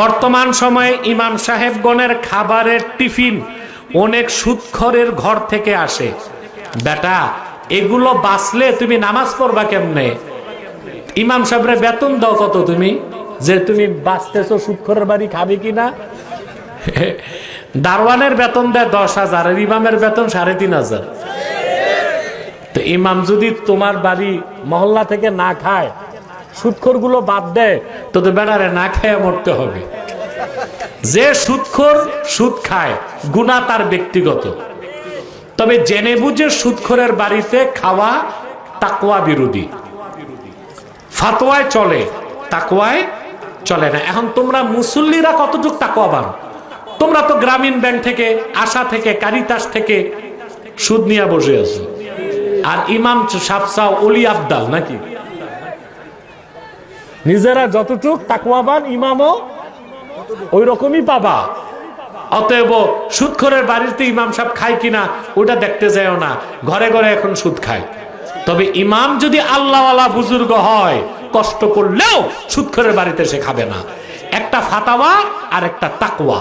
বর্তমান সময়ে ইমাম সাহেবগণের খাবারের টিফিন অনেক সুৎখরের ঘর থেকে আসে। বেটা, এগুলো বাঁচলে তুমি নামাজ পড়বা কেমনে? ইমাম সাহেবরে বেতন দাও কত তুমি? যে তুমি বাঁচতেছো সুৎখরের বাড়ি খাবে কি না দারওয়ানের বেতন দেয় দশ হাজার, আর ইমামের বেতন সাড়ে তিন হাজার। তো ইমাম যদি তোমার বাড়ি মহল্লা থেকে না খায় সুৎখরগুলো বাদ দেয় তো তো বেড়ারে না খেয়ে মরতে হবে। যে সুৎখর সুদ খায়, গুণা তার ব্যক্তিগত। তবে জেনে বুঝে সুৎখরের বাড়িতে খাওয়া তাকওয়া বিরোধী। ফাতোয়ায় চলে, তাকওয়ায় চলে না। এখন তোমরা মুসল্লিরা কতটুক তাকওয়াবান? তোমরা তো গ্রামীণ ব্যাংক থেকে, আশা থেকে, কারিতাস থেকে সুদ নিয়ে বসে আছো। আর ইমাম সাপসাও অলি আবদাল নাকি? নিজেরা যতটুক তাকুয়াবান ইমামও ওই রকমই পাবা। অতএব সুদখোরের বাড়িতে ইমাম সাহেব খায় কিনা, ওটা দেখতে যায়ও না। ঘরে ঘরে এখন সুদ খায়। তবে ইমাম যদি আল্লাহওয়ালা বুজুর্গ হয়, কষ্ট করলেও সুদখোরের বাড়িতে সে খাবে না। একটা ফাতাওয়া আর একটা তাকওয়া।